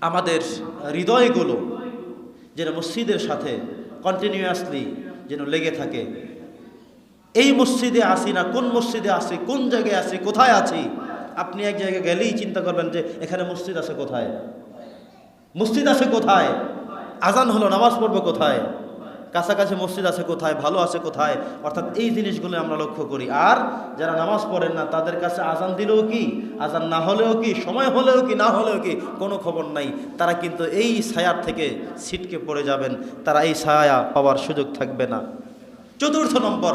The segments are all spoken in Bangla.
আমাদের হৃদয়গুলো যেন মসজিদের সাথে কন্টিনিউয়াসলি যেন লেগে থাকে। এই মসজিদে আসি না, কোন মসজিদে আসি, কোন জায়গায় আসি, কোথায় আছি? আপনি এক জায়গায় গেলেই চিন্তা করবেন যে, এখানে মসজিদ আছে কোথায়? মসজিদ আছে কোথায়? আজান হলো, নামাজ পড়ব কোথায়? কাছাকাছি মসজিদ আছে কোথায়, ভালো আছে কোথায়? অর্থাৎ এই জিনিসগুলো আমরা লক্ষ্য করি। আর যারা নামাজ পড়েন না, তাদের কাছে আজান দিলেও কি? আজান না হলেও কি? সময় হলেও কি? না হলেও কি? কোনো খবর নাই। তারা কিন্তু এই ছায়ার থেকে ছিটকে পড়ে যাবেন। তারা এই ছায়া পাওয়ার সুযোগ থাকবে না। চতুর্থ নম্বর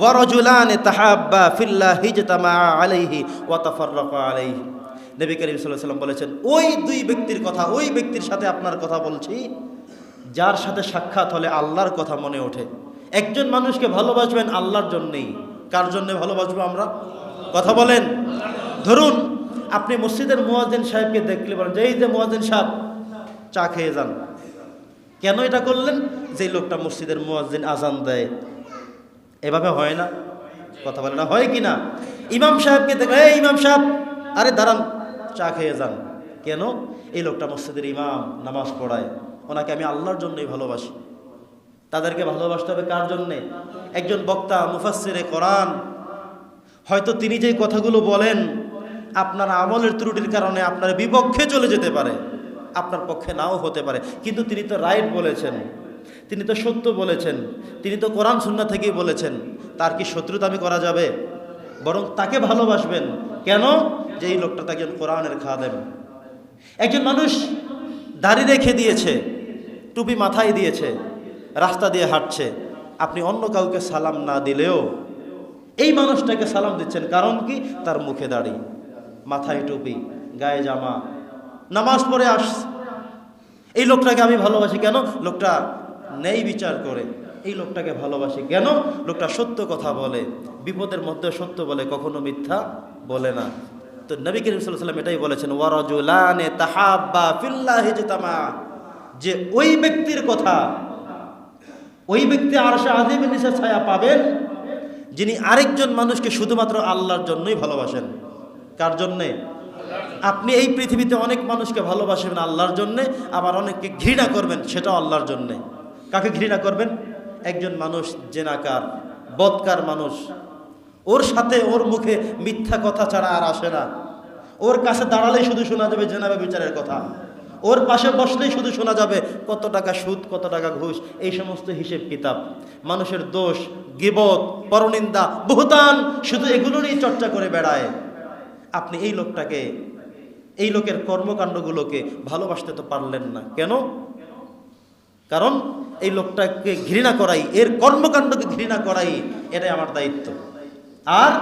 ওয়ারজুলানে তাহাব্বা ফিল্লাহ হিজতামা আলাইহি ওয়া তাফাররাকা আলাইহি। নবী করিম সাল্লাল্লাহু আলাইহি বলেছেন, ওই দুই ব্যক্তির কথা, ওই ব্যক্তির সাথে আপনার কথা বলছি। যার সাথে সাক্ষাৎ হলে আল্লাহর কথা মনে ওঠে। একজন মানুষকে ভালোবাসবেন আল্লাহর জন্যেই। কার জন্য ভালোবাসবো আমরা? কথা বলেন। ধরুন, আপনি মসজিদের মুয়াজ্জিন সাহেবকে দেখলে বলেন যে এই যে মুয়াজ্জিন সাহেব, চা খেয়ে যান। কেন এটা করলেন? যে লোকটা মসজিদের মুয়াজ্জিন আজান দেয়। এভাবে হয় না। কথা বলে না, হয় কি না? ইমাম সাহেবকে দেখে, এই ইমাম সাহেব, আরে দাঁড়ান, চা খেয়ে যান। কেন? এই লোকটা মসজিদের ইমাম, নামাজ পড়ায়। ওনাকে আমি আল্লাহর জন্যই ভালোবাসি। তাদেরকে ভালোবাসতে হবে কার জন্যে? একজন বক্তা, মুফাসসিরে কোরআন। হয়তো তিনি যেই কথাগুলো বলেন, আপনার আমলের ত্রুটির কারণে আপনার বিপক্ষে চলে যেতে পারে, আপনার পক্ষে নাও হতে পারে। কিন্তু তিনি তো রাইট বলেছেন, তিনি তো সত্য বলেছেন, তিনি তো কোরআন সুন্না থেকেই বলেছেন, তার কি শত্রুতামি করা যাবে? বরং তাকে ভালোবাসবেন। কেন? যে এই লোকটা তাকে কোরআনের খা দেবেন একজন মানুষ দাড়ি রেখে দিয়েছে টুপি মাথায় দিয়েছে, রাস্তা দিয়ে হাঁটছে। আপনি অন্য কাউকে সালাম না দিলেও এই মানুষটাকে সালাম দিচ্ছেন, কারণ কি? তার মুখে দাড়ি, মাথায় টুপি, গায়ে জামা, নামাজ পড়ে আস এই লোকটাকে আমি ভালোবাসি কেন? লোকটা ন্যায় বিচার করে। এই লোকটাকে ভালোবাসি কেন? লোকটা সত্য কথা বলে, বিপদের মধ্যে সত্য বলে, কখনো মিথ্যা বলে না। তো নবী করিম সাল্লাম এটাই বলেছেন ওয়ারাজুলানে তাহাব্বা ফিল্লাহি জিতামা যে ওই ব্যক্তির কথা, ওই ব্যক্তি আরশে আজিমের নিচে ছায়া পাবেন, যিনি আরেকজন মানুষকে শুধুমাত্র আল্লাহর জন্যই ভালোবাসেন। কার জন্যে? আপনি এই পৃথিবীতে অনেক মানুষকে ভালোবাসবেন আল্লাহর জন্যে, আবার অনেককে ঘৃণা করবেন, সেটাও আল্লাহর জন্যে। কাকে ঘৃণা করবেন? একজন মানুষ জেনাকার বদকার মানুষ। ওর সাথে ওর মুখে মিথ্যা কথা ছাড়া আর আসে না। ওর কাছে দাঁড়ালেই শুধু শোনা যাবে জেনাবে বিচারের কথা। ওর পাশে বসলেই শুধু শোনা যাবে কত টাকা সুদ, কত টাকা ঘুষ, এই সমস্ত হিসেব কিতাব। মানুষের দোষ, গিবত, পরনিন্দা, বহুতান, শুধু এগুলো নিয়ে চর্চা করে বেড়ায়। আপনি এই লোকটাকে, এই লোকের কর্মকাণ্ডগুলোকে ভালোবাসতে তো পারলেন না। কেন? কারণ এই লোকটাকে ঘৃণা করাই, এর কর্মকাণ্ডকে ঘৃণা করাই, এটাই আমার দায়িত্ব। আর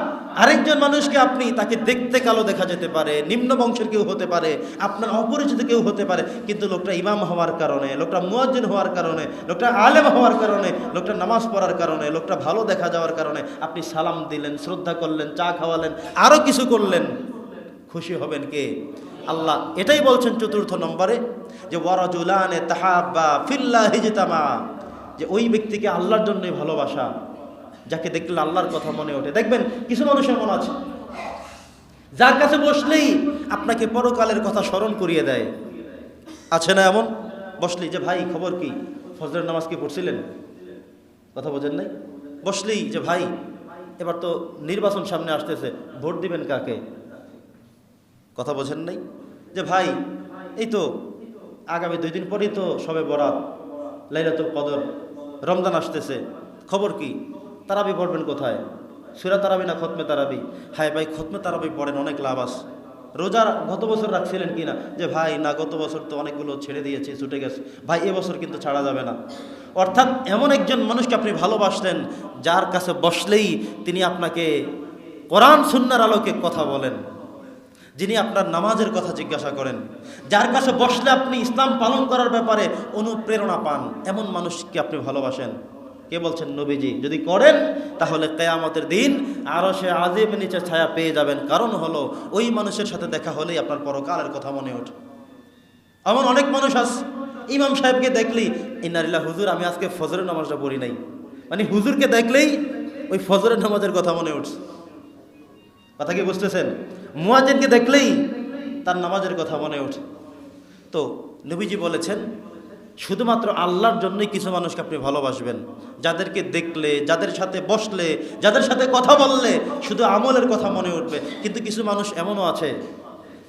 আরেকজন মানুষকে আপনি তাকে দেখতে কালো দেখা যেতে পারে, নিম্ন বংশের কেউ হতে পারে, আপনার অপরিচিত কেউ হতে পারে, কিন্তু লোকটা ইমাম হওয়ার কারণে, লোকটা মুয়াজ্জিন হওয়ার কারণে, লোকটা আলেম হওয়ার কারণে, লোকটা নামাজ পড়ার কারণে, লোকটা ভালো দেখা যাওয়ার কারণে আপনি সালাম দিলেন, শ্রদ্ধা করলেন, চা খাওয়ালেন আরও কিছু করলেন, খুশি হবেন কে? আল্লাহ এটাই বলছেন চতুর্থ নম্বরে যে ওয়ারাজুলানে তাহাব্বা ফিল্লাহ হিজতামা যে ওই ব্যক্তিকে আল্লাহর জন্যই ভালোবাসা। যাকে দেখলে আল্লাহর কথা মনে ওঠে। দেখবেন, কিছু মানুষের মনে আছে, যার কাছে বসলেই আপনাকে পরকালের কথা স্মরণ করিয়ে দেয়। আছে না এমন? বসলেই, যে ভাই, খবর কি? ফজরের নামাজ কি পড়ছিলেন? কথা বোঝেন নাই? বসলেই, যে ভাই, এবার তো নির্বাচন সামনে আসতেছে, ভোট দিবেন কাকে? কথা বোঝেন নাই? যে ভাই, এই তো, আগামী দুই দিন পরেই তো সবে বরাত, লাইলাতুল কদর, রমজান আসতেছে, খবর কি? তারাবি পড়বেন কোথায়? সুরা তারাবি না খতমে তারাবি? হায় ভাই, খতমে তারাবি পড়েন অনেক লাভ আস রোজা গত বছর রাখছিলেন কি না? যে ভাই, না, গত বছর তো অনেকগুলো ছেড়ে দিয়েছে, ছুটে গেছে। ভাই এবছর কিন্তু ছাড়া যাবে না। অর্থাৎ এমন একজন মানুষকে আপনি ভালোবাসলেন, যার কাছে বসলেই তিনি আপনাকে কোরআন, সুন্নার আলোকে কথা বলেন। যিনি আপনার নামাজের কথা জিজ্ঞাসা করেন। যার কাছে বসলে আপনি ইসলাম পালন করার ব্যাপারে অনুপ্রেরণা পান। এমন মানুষকে আপনি ভালোবাসেন। কে বলছেন নবীজি? যদি করেন, তাহলে কেয়ামতের দিন আরও সে আজীব নিচে ছায়া পেয়ে যাবেন। কারণ হলো, ওই মানুষের সাথে দেখা হলেই আপনার পরকালের কথা মনে ওঠে। এমন অনেক মানুষ আস ইমাম সাহেবকে দেখলেই ইনারিল্লা হুজুর, আমি আজকে ফজরের নামাজটা পড়ি নাই। মানে হুজুরকে দেখলেই, ওই ফজরের নামাজের কথা মনে উঠছে। কথা কি বুঝতেছেন? মুয়াজ্জিনকে দেখলেই, তার নামাজের কথা মনে ওঠে। তো নবীজি বলেছেন শুধুমাত্র আল্লাহর জন্যই কিছু মানুষকে আপনি ভালোবাসবেন। যাদেরকে দেখলে, যাদের সাথে বসলে, যাদের সাথে কথা বললে শুধু আমলের কথা মনে উঠবে। কিন্তু কিছু মানুষ এমনও আছে,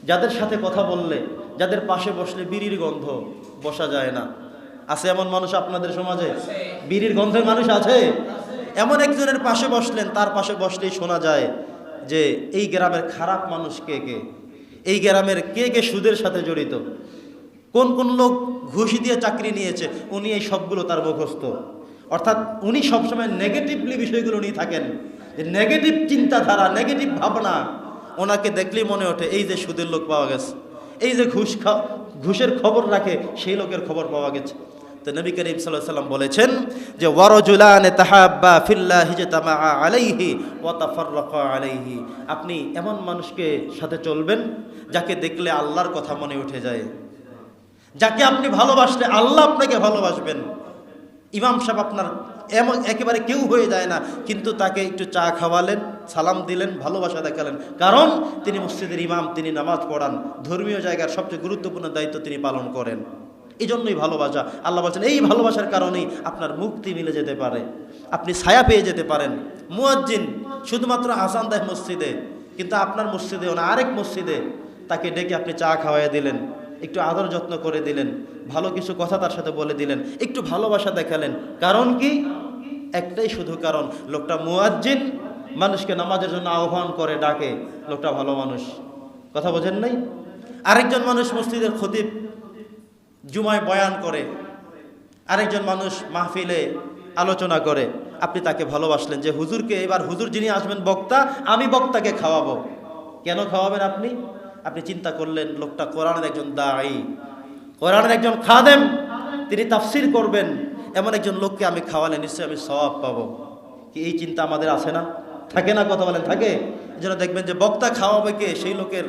যাদের সাথে কথা বললে, যাদের পাশে বসলে বিড়ির গন্ধ বসা যায় না। আছে এমন মানুষ আপনাদের সমাজে? বিড়ির গন্ধে মানুষ আছে? এমন একজনের পাশে বসলেন, তার পাশে বসলেই শোনা যায় যে এই গ্রামের খারাপ মানুষ কে কে? এই গ্রামের কে কে সুদের সাথে জড়িত? কোন কোন লোক ঘুষি দিয়ে চাকরি নিয়েছে, উনি এই সবগুলো তার মুখস্থ। অর্থাৎ উনি সবসময় নেগেটিভলি বিষয়গুলো নিয়ে থাকেন। যে নেগেটিভ চিন্তাধারা নেগেটিভ ভাবনা, ওনাকে দেখলেই মনে ওঠে, এই যে সুদের লোক পাওয়া গেছে, এই যে ঘুষ ঘুষের খবর রাখে, সেই লোকের খবর পাওয়া গেছে। তো নবী করিম সাল্লাম বলেছেন যে, ওয়ারজুলান তাহাব্বা ফিল্লাহ হিজতামা আলাইহি ওয়া তাফাররাকা আলাইহি। আপনি এমন মানুষকে সাথে চলবেন, যাকে দেখলে আল্লাহর কথা মনে উঠে যায়। যাকে আপনি ভালোবাসলে আল্লাহ আপনাকে ভালোবাসবেন। ইমাম সাহেব আপনার এমন একেবারে কেউ হয়ে যায় না, কিন্তু তাকে একটু চা খাওয়ালেন, সালাম দিলেন, ভালোবাসা দেখালেন। কারণ তিনি মসজিদের ইমাম, তিনি নামাজ পড়ান, ধর্মীয় জায়গার সবচেয়ে গুরুত্বপূর্ণ দায়িত্ব তিনি পালন করেন। এই জন্যই ভালোবাসা। আল্লাহ বলছেন, এই ভালোবাসার কারণেই আপনার মুক্তি মিলে যেতে পারে। আপনি ছায়া পেয়ে যেতে পারেন। মুয়াজ্জিন শুধুমাত্র আসান দেয় মসজিদে, কিন্তু আপনার মসজিদে না, আরেক মসজিদে তাকে ডেকে আপনি চা খাওয়াইয়া দিলেন। একটু আদর যত্ন করে দিলেন, ভালো কিছু কথা তার সাথে বলে দিলেন, একটু ভালোবাসা দেখালেন। কারণ কি? একটাই শুধু কারণ, লোকটা মুয়াজ্জিন, মানুষকে নামাজের জন্য আহ্বান করে, ডাকে, লোকটা ভালো মানুষ। কথা বোঝেন নাই? আরেকজন মানুষ মসজিদের খতিব, জুমায় বয়ান করে। আরেকজন মানুষ মাহফিলে আলোচনা করে, আপনি তাকে ভালোবাসলেন যে, হুজুরকে এবার হুজুর যিনি আসবেন বক্তা, আমি বক্তাকে খাওয়াবো। কেন খাওয়াবেন আপনি? আপনি চিন্তা করলেন, লোকটা কোরআনের একজন দায়ী কোরআনের একজন খাদেম, তিনি তাফসির করবেন। এমন একজন লোককে আমি খাওয়ালে নিশ্চয়ই আমি সওয়াব পাবো। কি এই চিন্তা আমাদের আছে না? থাকে না কথা বলেন, থাকে। জন্য দেখবেন যে বক্তা খাওয়াবে কে? সেই লোকের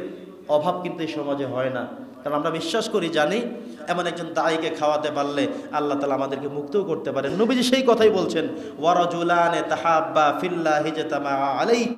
অভাব কিন্তু এই সমাজে হয় না। কারণ আমরা বিশ্বাস করি, জানি এমন একজন দায়ীকে খাওয়াতে পারলে আল্লাহ তালা আমাদেরকে মুক্তও করতে পারেন। নবীজি সেই কথাই বলছেন ওয়ারজুলানে তাহাব্বা ফিল্লাহি যে তামা আলাই